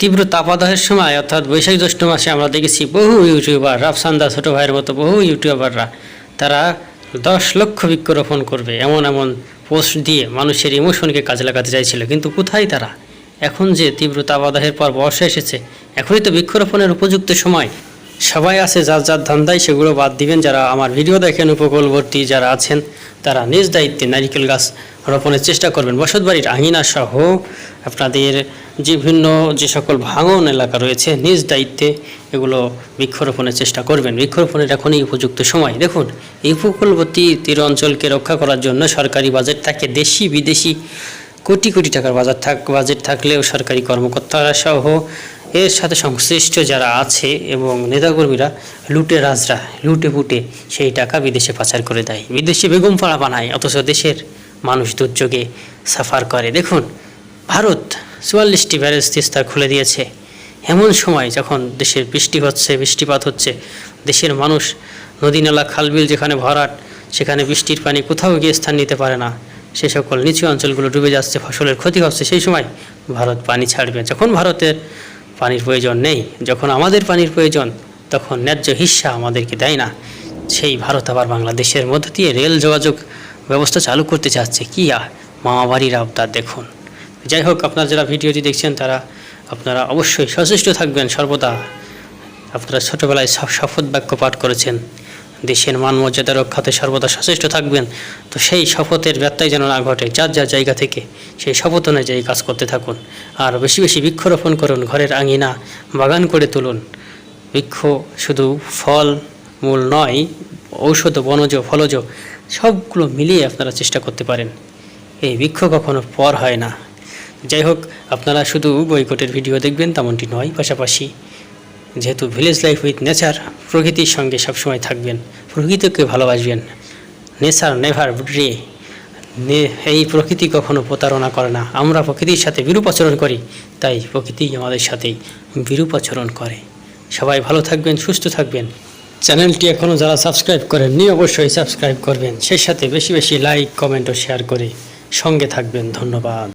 তীব্র তাপাদাহের সময়, অর্থাৎ বৈশাখ জ্যৈষ্ঠ মাসে আমরা দেখেছি বহু ইউটিউবার রাফসান্দা ছোটো ভাইয়ের মতো বহু ইউটিউবাররা, তারা দশ লক্ষ বৃক্ষরোপণ করবে এমন এমন পোস্ট দিয়ে মানুষের ইমোশনকে কাজে লাগাতে চাইছিল। কিন্তু কোথায় তারা? এখন যে তীব্র তাপাদাহের পর বর্ষা এসেছে, এখনই তো বৃক্ষরোপণের উপযুক্ত সময়। সবাই আছে, যার যার ধান্দায় সেগুলো বাদ দিবেন। যারা আমার ভিডিও দেখেন, উপকূলবর্তী যারা আছেন, তারা নিজ দায়িত্বে নারিকেল গাছ রোপণের চেষ্টা করবেন। বসতবাড়ির আঙিনা সহ আপনাদের যে ভিন্ন যে সকল ভাঙন এলাকা রয়েছে, নিজ দায়িত্বে এগুলো বৃক্ষরোপণের চেষ্টা করবেন। বৃক্ষরোপণের এখনই উপযুক্ত সময়। দেখুন, এই উপকূলবর্তী তীর অঞ্চলকে রক্ষা করার জন্য সরকারি বাজেট থাকে, দেশি বিদেশি কোটি কোটি টাকার বাজার থাক, বাজেট থাকলেও সরকারি কর্মকর্তারা সহ এর সাথে সংশ্লিষ্ট যারা আছে এবং নেতাকর্মীরা লুটে রাজরা, লুটে পুটে সেই টাকা বিদেশে পাচার করে দেয়। বিদেশে বেগম পাড়া বানায়, অথচ দেশের মানুষ দুর্যোগে সাফার করে। দেখুন, ভারত চুয়াল্লিশটি ব্যারেজ তিস্তা খুলে দিয়েছে। এমন সময় যখন দেশের বৃষ্টি হচ্ছে, বৃষ্টিপাত হচ্ছে, দেশের মানুষ নদী নালা খালবিল যেখানে ভরাট, সেখানে বৃষ্টির পানি কোথাও গিয়ে স্থান নিতে পারে না। সে সকল নিচু অঞ্চলগুলো ডুবে যাচ্ছে, ফসলের ক্ষতি হচ্ছে। সেই সময় ভারত পানি ছাড়বে। যখন ভারতের পানির প্রয়োজন নেই। যখন আমাদের পানির প্রয়োজন, তখন ন্যায্য হিস্সা আমাদেরকে দেয় না। সেই ভারত আবার বাংলাদেশের মধ্য দিয়ে রেল যোগাযোগ ব্যবস্থা চালু করতে চাচ্ছে। কী আর মামাবাড়ির আবদার দেখুন। যাই হোক, আপনারা যারা ভিডিওটি দেখছেন, তারা আপনারা অবশ্যই সচেষ্ট থাকবেন। সর্বদা আপনারা ছোটোবেলায় সব শপথ বাক্য পাঠ করেছেন। দেশের মান মর্যাদা রক্ষাতে সর্বদা সচেষ্ট থাকবেন। তো সেই শপথের ব্যত্যয় যেন না ঘটে, যার যার জায়গা থেকে সেই শপথ অনুযায়ী কাজ করতে থাকুন। আর বেশি বেশি বৃক্ষরোপণ করুন, ঘরের আঙিনা বাগান করে তুলুন। বৃক্ষ শুধু ফল, মূল নয়, ঔষধ, বনজ, ফলজ, সবগুলো মিলিয়ে আপনারা চেষ্টা করতে পারেন। এই বৃক্ষ কখনো পর হয় না। যাই হোক, আপনারা শুধু বৈকটের ভিডিও দেখবেন, তেমনটি নয়, পাশাপাশি যেহেতু ভিলেজ লাইফ উইথ নেচার প্রকৃতির সঙ্গে সবসময় থাকবেন। প্রকৃতিকে ভালোবাসবেন। নেচার নেভার রে এই প্রকৃতি কখনো প্রতারণা করে না। আমরা প্রকৃতির সাথে বিরূপ আচরণ করি, তাই প্রকৃতি আমাদের সাথেই বিরূপ আচরণ করে। সবাই ভালো থাকবেন, সুস্থ থাকবেন। চ্যানেলটি এখনও যারা সাবস্ক্রাইব করেন করেননি, অবশ্যই সাবস্ক্রাইব করবেন। সেই সাথে বেশি বেশি লাইক কমেন্ট ও শেয়ার করে সঙ্গে থাকবেন। ধন্যবাদ।